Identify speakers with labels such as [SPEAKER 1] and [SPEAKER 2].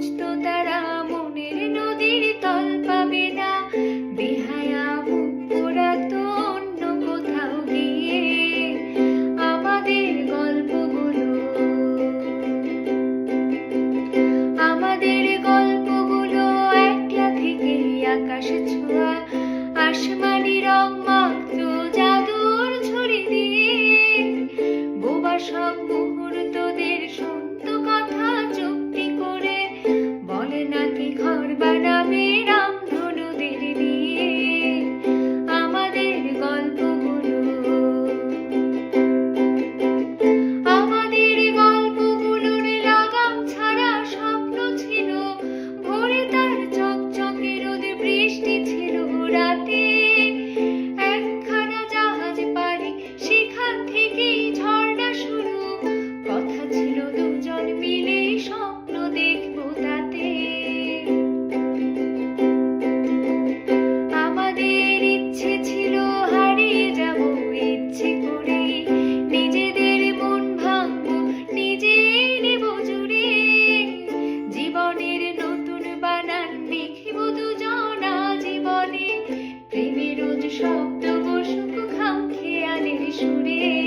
[SPEAKER 1] ちとら শব্দ বসুক খাম খেয়ালের সুরে